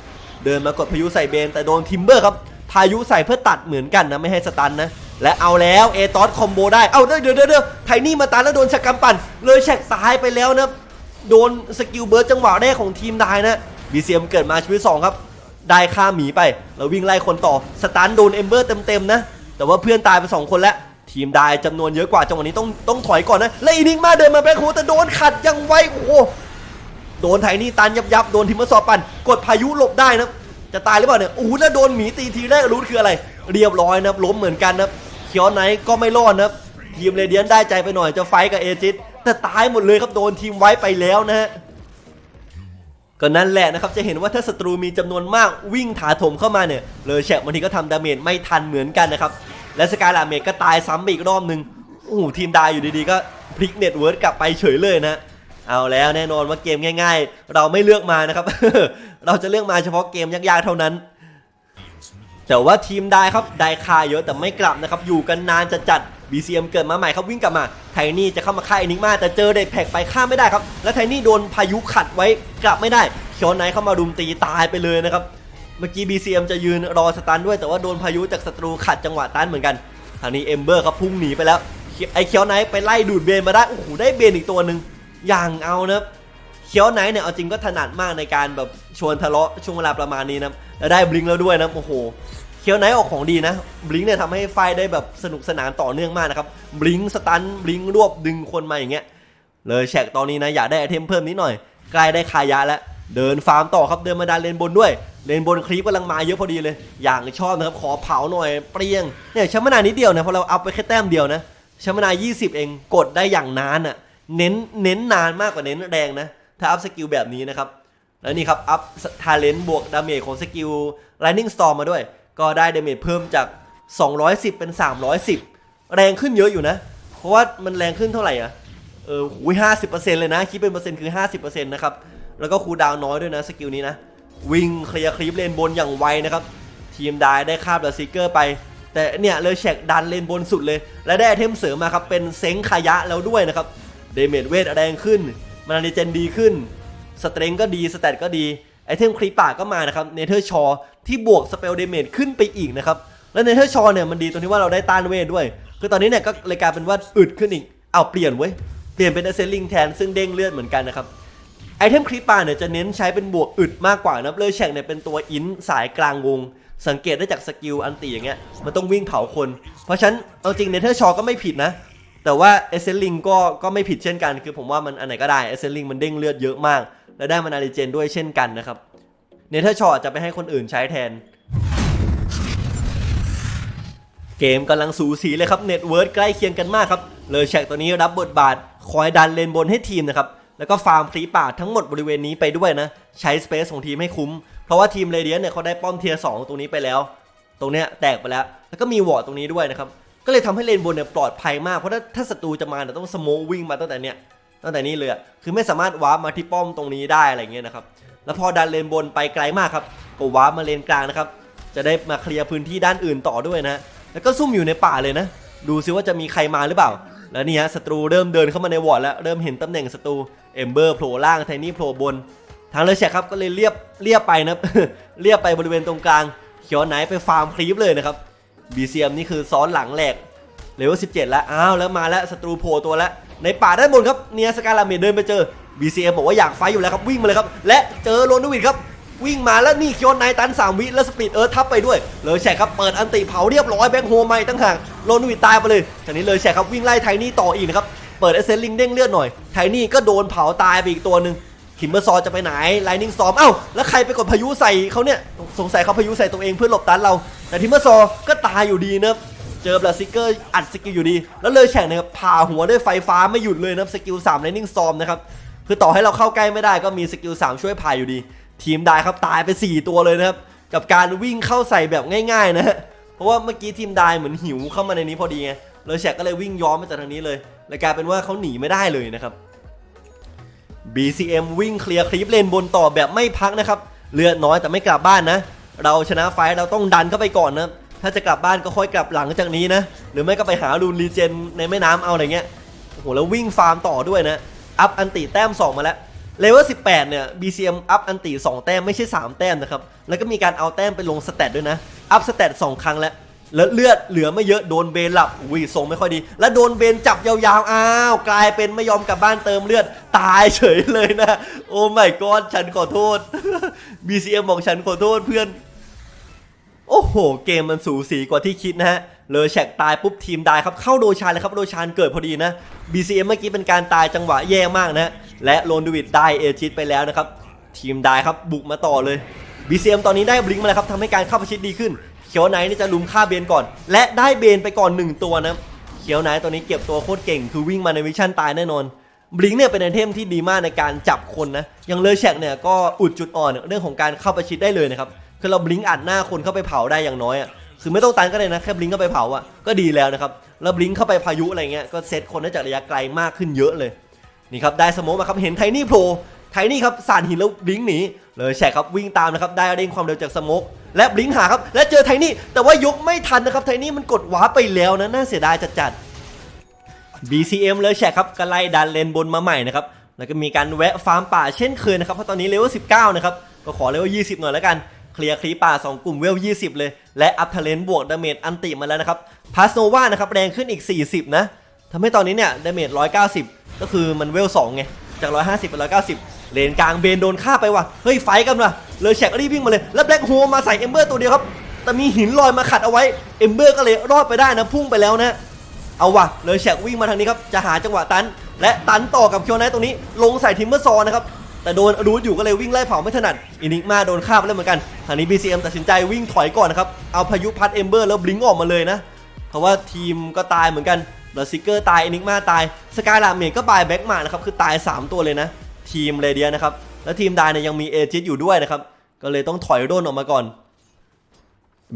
เดินมากดพายุใส่เบนแต่โดนทิมเบอร์ครับ พายุใส่เพื่อตัดเหมือนกันนะไม่ให้สตันนะ และเอาแล้วเอตอสคอมโบได้ เอาเดี๋ยวเดี๋ยวเดี๋ยวไทนี่มาตันแล้วโดนชักกำปั่น เลยแฉกตายไปแล้วนะ โดนสกิลเบิร์ดจังหวะแรกของทีมได้นะบีเซียมเกิดมาชีวิตสองครับ ได้ฆ่าหมีไป แล้ววิ่งไล่คนต่อสตันโดนเอมเบอร์เต็มๆนะ แต่ว่าเพื่อนตายไป 2 คนแล้วทีมได้จำนวนเยอะกว่าจังหวะนี้ต้องต้องถอยก่อนนะและอีนิกมาเดินมาแบ็คโฮแต่โดนขัดยังไวโอ้โหโดนไทนี่ตันยับยับโดนทิมเมอร์สอปันกดพายุหลบได้นะจะตายหรือเปล่าเนี่ยโอ้โหแล้วโดนหมีตีทีแรกรู้คืออะไร เรียบร้อยนะล้มเหมือนกันนะเคียวไนก็ไม่รอดนะทีมเรเดียนได้ใจไปหน่อยจะไฟกับเอจิต แต่ตายหมดเลยครับโดนทีมไว้ไปแล้วนะฮะก็นั่นแหละนะครับจะเห็นว่าถ้าศัตรูมีจำนวนมากวิ่งถาโถมเข้ามาเนี่ยเลยแฉกบางทีก็ทำดาเมจไม่ทันเหมือนกันนะครับและสกายลาเมจก็ตายซ้ำไปอีกรอบหนึ่งโอ้โหทีมดายอยู่ดีๆก็พลิกเน็ตเวิร์ดกลับไปเฉยเลยนะเอาแล้วแน่นอนว่าเกมง่าย ๆ เราไม่เลือกมานะครับ เราจะเลือกมาเฉพาะเกมยากๆเท่านั้น แต่ว่าทีมได้ครับได้คาเยอะแต่ไม่กลับนะครับอยู่กันนานจะจัด BCM เกิดมาใหม่ครับวิ่งกลับมาไทนี่จะเข้ามาฆ่าเอนิกมาแต่เจอเด็กแพกไปฆ่าไม่ได้ครับ และไทนี่โดนพายุขัดไว้กลับไม่ได้เคียวไนท์เข้ามารุมตีตายไปเลยนะครับเมื่อกี้ BCM จะยืนรอสตันด้วยแต่ว่าโดนพายุจากศัตรูขัดจังหวะตันเหมือนกันทางนี้เอมเบอร์ครับพุ่งหนีไปแล้วไอเคียวไนท์ไปไล่ดูดเบนมาได้โอ้โหได้เบนอีกตัวหนึ่งอย่างเอานะเคียวไนท์เนี่ยเอาจริงก็ถนัดมากในการแบบชวนทะเลาะช่วงเวลาประมาณนี้นะแล้วได้บลิงแล้วด้วยนะโอ้โห เคียวไนท์ออกของดีนะบลิงเนี่ยทำให้ไฟได้แบบสนุกสนานต่อเนื่องมากนะครับบลิงสตันบลิงรวบดึงคนมาอย่างเงี้ยเลยแฉกตอนนี้นะอยากได้ไอเทมเพิ่มนิดหน่อยใกล้ได้คายะแล้วเดินฟาร์มต่อครับเดินมาดันเลนบนด้วย เลนบนคลิปกำลังมาเยอะพอดีเลย อย่างชอบนะครับขอเผาหน่อยเปรี้ยงเนี่ยช้มานานนิดเดียวนะเพราะเราอัพไปแค่แต้มเดียวนะช้มานาน20 เองกดได้อย่างนานอะ่ะเน้นเน้นนานมากกว่าเน้นแรงนะถ้าอัพสกิลแบบนี้นะครับแล้วนี่ครับอัพทาเลนต์บวกดาเมจของสกิล Lightning Storm มาด้วย ก็ได้เดเมจเพิ่มจาก 210 เป็น 310 แรงขึ้นเยอะอยู่นะ เพราะว่ามันแรงขึ้นเท่าไหร่อะเออหูยห้าสิบเปอร์เซ็นต์เลยนะ คิดเป็นเปอร์เซ็นต์คือ50%นะครับ แล้วก็คูดาวน้อยด้วยนะ สกิลนี้นะ วิ่งเคลียร์คลิปเลนบนอย่างไวนะครับ ทีมได้ได้คาบเดอะซิกเกอร์ไป แต่เนี่ยเลยแฉกดันเลนบนสุดเลย และได้ไอเทมเสริมมาครับ เป็นเซ็งขยะแล้วด้วยนะครับ เดเมจเวทแรงขึ้น มานาเจนดีขึ้น สเตรงก็ดีสแตทก็ดี ไอเทมครีป่าก็มานะครับเนเธอร์ชอที่บวกสเปลเดเมจขึ้นไปอีกนะครับ และเนเธอร์ชอเนี่ยมันดีตรงที่ว่าเราได้ต้านเวทด้วย คือตอนนี้เนี่ยก็เลยกลายเป็นว่าอึดขึ้นอีก เอาเปลี่ยนเว้ย เปลี่ยนเป็นเซลลิงแทนซึ่งเด้งเลือดเหมือนกันนะครับ ไอเทมครีป่าเนี่ยจะเน้นใช้เป็นบวกอึดมากกว่านับเลยแฉกเนี่ยเป็นตัวอินสายกลางวง สังเกตได้จากสกิลอันตีอย่างเงี้ย มันต้องวิ่งเผาคน เพราะฉะนั้นเอาจริงเนเธอร์ชอก็ไม่ผิดนะ แต่ว่าเอเซนลิงก็ก็ไม่ผิดเช่นกัน คือผมว่ามันอันไหนก็ได้เอเซนลิงมันเด้งเลือดเยอะมาก และได้มานาริเจนด้วยเช่นกันนะครับเนเธอร์ชอจะไปให้คนอื่นใช้แทน เกมกำลังสูสีเลยครับเน็ตเวิร์ดใกล้เคียงกันมากครับเลยแชกตัวนี้รับบทบาทคอยดันเลนบนให้ทีมนะครับแล้วก็ฟาร์มคลีป่าทั้งหมดบริเวณนี้ไปด้วยนะ ใช้สเปซของทีมให้คุ้ม เพราะว่าทีมเรเดียนเนี่ยเขาได้ป้อมเทียร์สตรงนี้ไปแล้ว ตรงเนี้ยแตกไปแล้ว แล้วก็มีวอร์ดตรงนี้ด้วยนะครับ ก็เลยทำให้เลนบนเนี่ยปลอดภัยมาก เพราะถ้าถ้าศัตรูจะมาเนี่ยต้องสโมวิ่งมาตั้งแต่เนี้ยตั้งแต่นี้เลยคือไม่สามารถวาร์ปมาที่ป้อมตรงนี้ได้อะไรเงี้ยนะครับแล้วพอดันเลนบนไปไกลมากครับก็วาร์ปมาเลนกลางนะครับจะได้มาเคลียร์พื้นที่ด้านอื่นต่อด้วยนะแล้วก็ซุ่มอยู่ในป่าเลยนะ ดูซิว่าจะมีใครมาหรือเปล่า แล้วนี่ฮะศัตรูเริ่มเดินเข้ามาในวอร์ดแล้วเริ่มเห็นตำแหน่งศัตรูเอมเบอร์โผล่ล่างไทนี่โผล่บน ทางเลเชครับก็เลยเรียบเรียบไปนะเรียบไปบริเวณตรงกลางเขียวไหนไปฟาร์มคลีปเลยนะครับ BCM นี่คือซ้อนหลังแหลกเลเวล17 แล้ว อ้าว แล้วมาแล้วศัตรูโผล่ตัวแล้ว ในป่าด้านบนครับ เนียสกาลาเมเดินไปเจอ BCM บอกว่าอยากไฟอยู่แล้วครับ วิ่งมาเลยครับ และเจอโรนดวิดครับ วิ่งมาแล้วนี่เคียวไนตัน3วิแล้วสปีดเอิร์ธทับไปด้วย เลยแฉกครับ เปิดอันติเผาเรียบร้อยแบ็คโฮไม่ตั้งห่างโรนดวิดตายไปเลยจากนี้เลยแฉกครับวิ่งไล่ไทนี่ต่ออีกนะครับ เปิดเอเซนลิงเด้งเลือดหน่อย ไทนี่ก็โดนเผาตายไปอีกตัวหนึ่ง คิมเบอร์ซอจะไปไหนไลนิ่งซอมเอ้าแล้วใครไปกดพายุใส่เขาเนี่ยสงสัยเขาพายุใส่ตัวเองเพื่อหลบตันเรา แต่ทิมเบอร์ซอก็ตายอยู่ดีนะเจอบลาซิเกอร์อัดสกิลอยู่ดี แล้วเลยแฉกนะครับผ่าหัวด้วยไฟฟ้าไม่หยุดเลยนะสกิล3ไลนิ่งซอมนะครับคือต่อให้เราเข้าใกล้ไม่ได้ก็มีสกิล3ช่วยผ่าอยู่ดี ทีมได้ครับตายไป 4 ตัวเลยนะครับกับการวิ่งเข้าใส่แบบง่าย ๆ นะฮะเพราะว่าเมื่อกี้ทีมได้เหมือนหิวเข้ามาในนี้พอดีไงเลยแฉกก็เลยวิ่งย้อนมาจากทางนี้เลยเลยกลายเป็นว่าเขาหนีไม่ได้เลยนะครับ BCM วิ่งเคลียร์คลิปเลนบนต่อแบบไม่พักนะครับเลือดน้อยแต่ไม่กลับบ้านนะ เราชนะไฟเราต้องดันเข้าไปก่อนนะ ถ้าจะกลับบ้านก็ค่อยกลับหลังจากนี้นะ หรือไม่ก็ไปหารูนรีเจนในแม่น้ำเอาอะไรเงี้ยโอ้โหแล้ววิ่งฟาร์มต่อด้วยนะ อัพอันติแต้ม 2 มาแล้วเลเวล18 เนี่ย BCM อัพอันติ2แต้มไม่ใช่ 3 แต้มนะครับ แล้วก็มีการเอาแต้มไปลงสเตตด้วยนะ อัพสเตต2ครั้งแล้ว แล้วเลือดเหลือไม่เยอะโดนเบนหลับอุ้ยทรงไม่ค่อยดี แล้วโดนเบนจับยาวๆ อ้าว กลายเป็นไม่ยอมกลับบ้านเติมเลือดตายเฉยเลยนะ โอ้ไม่กอดฉันขอโทษ BCM บอกฉันขอโทษเพื่อน โอ้โห เกมมันสูสีกว่าที่คิดนะฮะเลยแฉกตายปุ๊บทีมได้ครับเข้าโดชานเลยครับโดชานเกิดพอดีนะ BCM เมื่อกี้เป็นการตายจังหวะแย่มากนะ และโรนดูวิดได้เอจิตไปแล้วนะครับทีมได้ครับบุกมาต่อเลย BCM ตอนนี้ได้บลิงมาแล้วครับทำให้การเข้าประชิดดีขึ้น เขียวไนท์นี่จะลุมฆ่าเบนก่อน และได้เบนไปก่อน 1 ตัวนะเขียวไนท์ตัวนี้เก็บตัวโคตรเก่ง คือวิ่งมาในวิชั่นตายแน่นอนบลิงเนี่ยเป็นไอเทมที่ดีมากในการจับคนนะอย่างเลอแชกเนี่ยก็อุดจุดอ่อนเรื่องของการเข้าประชิดได้เลยนะครับคือเราบลิงอัดหน้าคนเข้าไปเผาได้อย่างน้อยอะคือไม่ต้องตันก็ได้นะแค่บลิงเข้าไปเผาอะก็ดีแล้วนะครับแล้วบลิงเข้าไปพายุอะไรเงี้ยก็เซตคนได้จากระยะไกลมากขึ้นเยอะเลยนี่ครับได้สโมกมาครับเห็นไทนี่โผล่ไทนี่ครับสานหินแล้วบลิงหนี เลยแชกครับวิ่งตามนะครับได้เร่งความเร็วจากสมกและบลิงหาครับและเจอไทนี่แต่ว่ายกไม่ทันนะครับไทนี่มันกดว้าไปแล้วนะน่าเสียดายจัดๆ BCM เลยแชกครับก็ไล่ดันเลนบนมาใหม่นะครับแล้วก็มีการแวะฟาร์มป่าเช่นเคยนะครับเพราะตอนนี้เลเวล19 นะครับก็ขอเลเวล20 หน่อยแล้วกันเคลียร์คลีป่า 2 กลุ่มเวล 20 เลย และอัพเทเลนบวกดาเมจอันติมาแล้วนะครับพาสโนวานะครับแรงขึ้นอีก 40 นะทำให้ตอนนี้เนี่ยดาเมจ190 ก็คือมันเวล2ไงจาก 150เป็น190 เลนกลางเบนโดนฆ่าไปว่ะ เฮ้ยไฟกันว่ะ เลยแชกรีบวิ่งมาเลย แล้วแบล็คโฮมาใส่เอมเบอร์ตัวเดียวครับ แต่มีหินลอยมาขัดเอาไว้ เอมเบอร์ก็เลยรอดไปได้นะพุ่งไปแล้วนะ เอาว่ะ เลยแฉกวิ่งมาทางนี้ครับ จะหาจังหวะตัน และตันต่อกับเคียวไนท์ตรงนี้ ลงใส่ทิมเมอร์ซอนะครับ แต่โดนรูดอยู่ก็เลยวิ่งไล่เผาไม่ถนัด อินิกมาโดนฆ่าไปแล้วเหมือนกัน ทางนี้ BCM ตัดสินใจวิ่งถอยก่อนนะครับ เอาพายุพัดเอมเบอร์แล้วบลิงก์ออกมาเลยนะ เพราะว่าทีมก็ตายเหมือนกันเดอะซิกเกอร์ตายอินิกมาตายสกายลาเมดก็บายแบ็กมานะครับคือตาย 3 ตัวเลยนะ ทีมเรเดียนะครับ แล้วทีมดายเนี่ยยังมีเอจิตอยู่ด้วยนะครับ ก็เลยต้องถอยร่นออกมาก่อน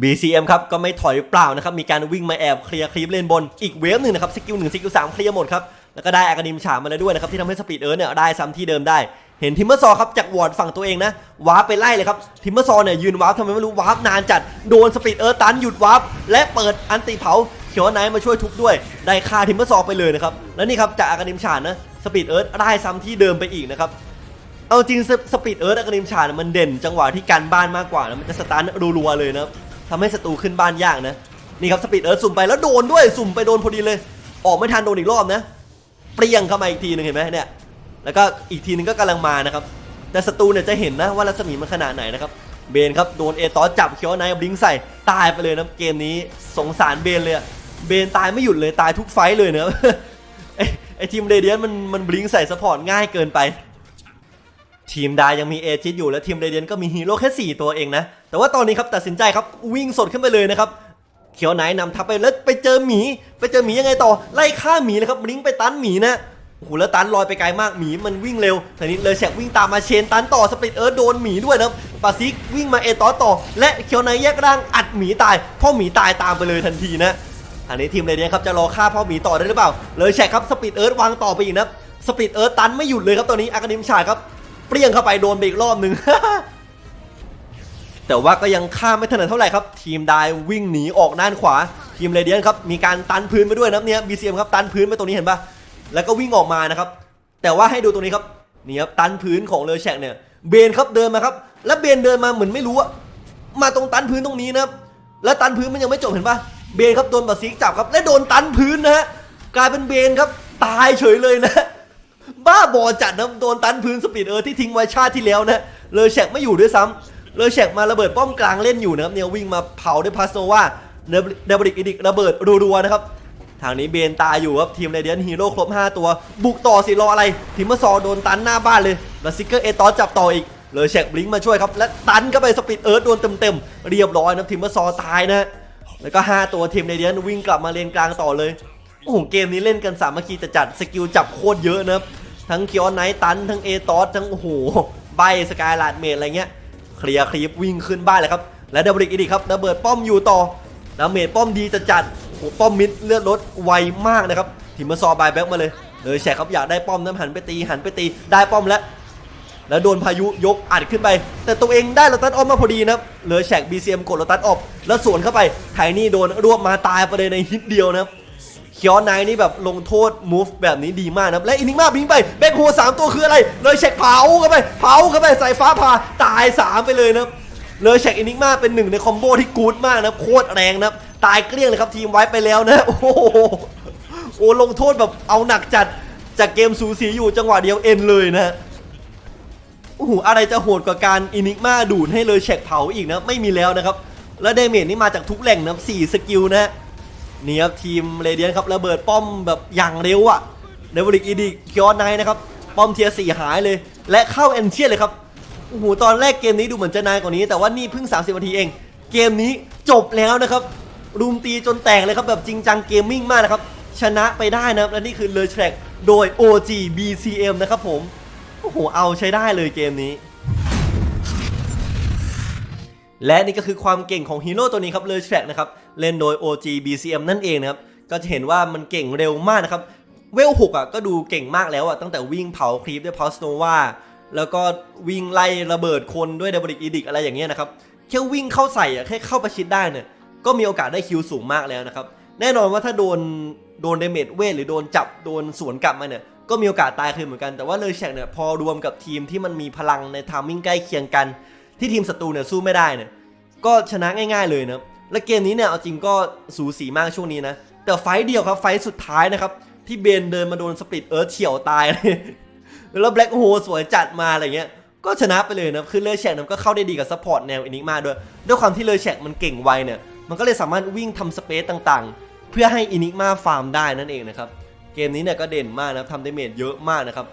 BCM ครับก็ไม่ถอยเปล่านะครับ มีการวิ่งมาแอบเคลียร์คลิปเลนบนอีกเวฟหนึ่งนะครับสกิลหนึ่งสกิลสามเคลียร์หมดครับ แล้วก็ได้อากานิมฉามาแล้วด้วยนะครับที่ทำให้สปีดเอิร์ธเนี่ยได้ซ้ำที่เดิมได้ เห็นทิมเมอร์ซอครับจากวอร์ดฝั่งตัวเองนะวาร์ปไปไล่เลยครับทิมเมอร์ซอเนี่ยยืนวาร์ปทำไมไม่รู้วาร์ปนานจัดโดนสปีดเอิร์ธตันหยุดวาร์ปและเปิดอันติเผาเขียวไนท์มาช่วยทุบด้วย ได้ฆ่าทิมเมอร์ซอไปเลยนะครับแล้วนี่ครับจากอากานิมฉานะ สปีดเอิร์ธได้ซ้ำที่เดิมไปอีกนะครับเอาจริงสปีดเอิร์ธอากานิมชามันเด่น จังหวะที่กันบ้านมากกว่านะมันจะสตาร์ทรัวๆเลยนะทำให้ศัตรูขึ้นบ้านยากนะนี่ครับสปีดเอิร์ธสุ่มไปแล้วโดนด้วยสุ่มไปโดนพอดีเลย ออกไม่ทันโดนอีกรอบนะเปรี้ยงเข้ามาอีกทีหนึงเห็นไหมเนี่ยแล้วก็อีกทีนึงก็กำลังมานะครับแต่ศัตรูเนี่ยจะเห็นนะว่ารัศมีมันขนาดไหนนะครับเบนครับโดนเอตอสจับเคียวไนบลิงใส่ตายไปเลยนะเกมนี้สงสารเบนเลยเบนตายไม่หยุดเลยตายทุกไฟเลยนะ ไอทีมเรเดียนมันมันบลิงใส่สปอร์ตง่ายเกินไป ทีมดายังมีเอจิตอยู่และทีมเรเดียนก็มีฮีโร่แค่4ตัวเองนะ แต่ว่าตอนนี้ครับตัดสินใจครับวิ่งสดขึ้นไปเลยนะครับเขียวไหนนำทัพไปแล้วไปเจอหมี ไปเจอหมียังไงต่อไล่ฆ่าหมีเลยครับบลิงไปตันหมีนะโอ้โหแล้วตันลอยไปไกลมากหมีมันวิ่งเร็วทีนี้เลยแฉกวิ่งตามมาเชนตันต่อสปริตเอิร์ธโดนหมีด้วยนะครับปาซิกวิ่งมาเอตอต่อ และเขียวไนแยกร่างอัดหมีตายเพ่อหมีตายตามไปเลยทันทีนะ อันนี้ทีมเลยเนี่ยครับจะรอฆ่าพ่อหมีต่อได้หรือเปล่า เลยแชกครับสปีดเอิร์ธวางต่อไปอีกนะสปีดเอิร์ธตันไม่หยุดเลยครับตอนนี้อากานิมชาครับเปรี้ยงเข้าไปโดนไปอีกรอบหนึ่งแต่ว่าก็ยังฆ่าไม่ถนัดเท่าไหร่ครับ ทีมได้วิ่งหนีออกด้านขวา ทีมเรเดียนครับมีการตันพื้นไปด้วยนะครับเนี่ย BCM ครับตันพื้นไปตรงนี้เห็นปะแล้วก็วิ่งออกมานะครับแต่ว่าให้ดูตรงนี้ครับนี่ครับตันพื้นของเลอแชกเนี่ยเบนครับเดินมาครับ แล้วเบนเดินมาเหมือนไม่รู้อะมาตรงตันพื้นตรงนี้นะครับแล้วตันพื้นมันยังไม่จบเห็นปะ เบนครับโดนบาซิกจับครับและโดนตันพื้นนะฮะกลายเป็นเบนครับตายเฉยเลยนะ บ้าบอจัดนะโดนตันพื้นสปีดเออร์ที่ทิ้งไว้ชาติที่แล้วนะเลอแชกไม่อยู่ด้วยซ้ำเลอแชกมาระเบิดป้อมกลางเล่นอยู่นะครับเนี่ยวิ่งมาเผาด้วยพาสโนว่าเดบริกอีดิกระเบิดรัวๆนะครับทางนี้เบนตายอยู่ครับทีมเรเดียนฮีโร่ครบ 5 ตัว บุกต่อสิรออะไรทีมเมอร์ซอโดนตันหน้าบ้านเลยแล้วซิกเกอร์เอตอสจับต่ออีกเลอแชกบลิงมาช่วยครับ และตันเข้าไปสปีดเอิร์ธโดนเต็มๆเรียบร้อยนะทีมเมอร์ซอตายนะ แล้วก็ 5 ตัวทีมเรเดียนวิ่งกลับมาเลนกลางต่อเลย โอ้โห เกมนี้เล่นกันสามัคคีจะจัดสกิลจับโคตรเยอะนะทั้งเคียวไนท์ตัน ทั้งเอตอสทั้งโอ้โหใบสกายลาดเมดอะไรเงี้ยเคลียร์คลีปวิ่งขึ้นบ้านเลยครับ และดับเบิลอีกครับระเบิดป้อมอยู่ต่อดาเมจป้อมดีจะจัดโอ้โหป้อมมิดเลือดลดไวมากนะครับทีมมาซอบายแบ็กมาเลยเลยแชกครับอยากได้ป้อมน้ำหันไปตีหันไปตีได้ป้อมแล้ว แล้วโดนพายุยกอัดขึ้นไป แต่ตัวเองได้โรตัสออฟมาพอดีนะเหลือแฉก BCM กดโรตัสออฟแล้วสวนเข้าไปไทนี่โดนรวบมาตายไปเลยในฮิตเดียวนะเคียวนนี่แบบลงโทษมูฟแบบนี้ดีมากนะและอินิกมาบิงไปแบ็คโฮสามตัวคืออะไร เลยแฉกเผาเข้าไปเผาเข้าไปใส่ฟ้าผ่าตาย 3 ไปเลยนะเลยแฉกอินิกมาเป็นหนึ่งในคอมโบที่กู๊ดมากนะโคตรแรงนะตายเกลี้ยงเลยครับทีมไว้ไปแล้วนะ โอ้โหโอ้ลงโทษแบบเอาหนักจัดจากเกมสูสีอยู่จังหวะเดียวเอ็นเลยนะ โอ้โหอะไรจะโหดกว่าการอินิกมาดูดให้เลยเช็คเผาอีกนะไม่มีแล้วนะครับ แล้วเดเมจนี่มาจากทุกแหล่งนะสี่สกิลนะนี่ครับทีมเรเดียนครับระเบิดป้อมแบบอย่างเร็วอะเดวิลิกอีดิคยอนไนนะครับป้อมเทียสี่หายเลย และเข้าแอนเชียเลยครับโอ้โหตอนแรกเกมนี้ดูเหมือนจะนานกว่านี้ แต่ว่านี่เพิ่ง 30นาทีเอง เกมนี้จบแล้วนะครับรุมตีจนแตกเลยครับแบบจริงจังเกมมิ่งมากนะครับชนะไปได้นะครับและนี่คือเลยแทร็กโดย OG BCM นะครับผม อ้โห เอาใช้ได้เลยเกมนี้ และนี่ก็คือความเก่งของฮีโร่ตัวนี้ครับเลยแทร็กนะครับเล่นโดย OG BCM นั่นเองนะครับ ก็จะเห็นว่ามันเก่งเร็วมากนะครับ เวลหกอะก็ดูเก่งมากแล้วอะตั้งแต่วิ่งเผาคลิปด้วยพอสโนวาแล้วก็วิ่งไล่ระเบิดคนด้วยเดบริกอีดิกอะไรอย่างเงี้ยนะครับแค่วิ่งเข้าใส่อะแค่เข้าประชิดได้เนี่ยก็มีโอกาสได้คิวสูงมากแล้วนะครับ แน่นอนว่าถ้าโดนโดนเดเมจเวทหรือโดนจับโดนสวนกลับมาเนี่ย ก็มีโอกาสตายคืนเหมือนกันแต่ว่าเลยแชกเนี่ยพอรวมกับทีมที่มันมีพลังในทามมิ่งใกล้เคียงกัน ที่ทีมศัตรูเนี่ยสู้ไม่ได้เนี่ยก็ชนะง่าย ๆเลยนะและเกมนี้เนี่ยเอาจริงก็สูสีมากช่วงนี้นะแต่ไฟเดียวครับไฟสุดท้ายนะครับที่เบนเดินมาโดนสปริตเอิร์ธเฉียวตายเลยแล้วแบล็กโฮสวยจัดมาอะไรเงี้ยก็ชนะไปเลยนะคือเลอแชกมันก็เข้าได้ดีกับซัพพอร์ตแนวอินิกมาด้วยด้วยความที่เลอแชกมันเก่งไวเนี่ยมันก็เลยสามารถวิ่งทำสเปซต่างๆ เพื่อให้อินิกมาฟาร์มได้นั่นเองนะครับ เกมนี้เนี่ยก็เด่นมากนะทำดาเมจเยอะมากนะครับ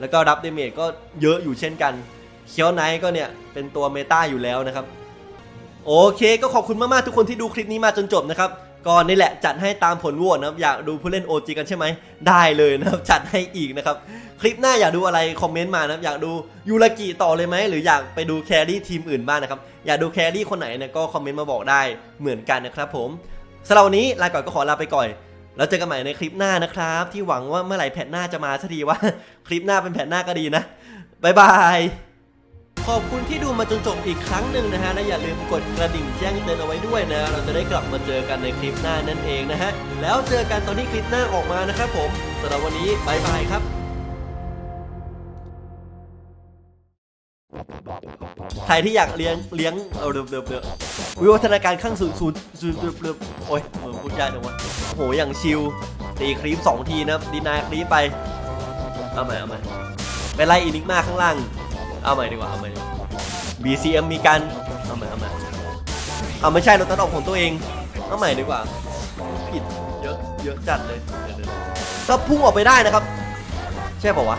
แล้วก็รับดาเมจก็เยอะอยู่เช่นกัน เคียวไนท์ก็เนี่ยเป็นตัวเมตาอยู่แล้วนะครับ โอเคก็ขอบคุณมากๆทุกคนที่ดูคลิปนี้มาจนจบนะครับก็นี่แหละจัดให้ตามผลโหวตนะครับอยากดูผู้เล่น OG กันใช่ไหมได้เลยนะครับจัดให้อีกนะครับคลิปหน้าอยากดูอะไรคอมเมนต์มานะครับอยากดูยูรากิต่อเลยไหมหรืออยากไปดูแครี่ทีมอื่นบ้างนะครับอยากดูแครี่คนไหนเนี่ยก็คอมเมนต์มาบอกได้เหมือนกันนะครับผมสำหรับวันนี้ลาก่อนก็ขอลาไปก่อน แล้วเจอกันใหม่ในคลิปหน้านะครับ ที่หวังว่าเมื่อไหร่แพทหน้าจะมาสักทีว่า คลิปหน้าเป็นแพทหน้าก็ดีนะบายบายขอบคุณที่ดูมาจนจบอีกครั้งหนึ่งนะฮะและอย่าลืมกดกระดิ่งแจ้งเตือนเอาไว้ด้วยนะ เราจะได้กลับมาเจอกันในคลิปหน้านั่นเองนะฮะแล้วเจอกันตอนที่คลิปหน้าออกมานะครับผมสำหรับวันนี้บายบายครับ ใครที่อยากเลี้ยงเลี้ยงเอาเดือบเดือบเดือบวิวัฒนาการขั้นสูงสูงสูงเดือบเดือบโอ้ยเหมือนพูดยากจังวะโหอย่างชิลตีคลิปสองทีนะดีนายคลิปไปเอาใหม่เอาใหม่ไปไล่อินิกมาข้างล่างเอาใหม่ดีกว่าเอาใหม่ BCM มีการเอาใหม่เอาใหม่เอาไม่ใช่รถตัดออกของตัวเองเอาใหม่ดีกว่าผิดเยอะเยอะจัดเลยก็พุ่งออกไปได้นะครับ ใช่ป่าวะ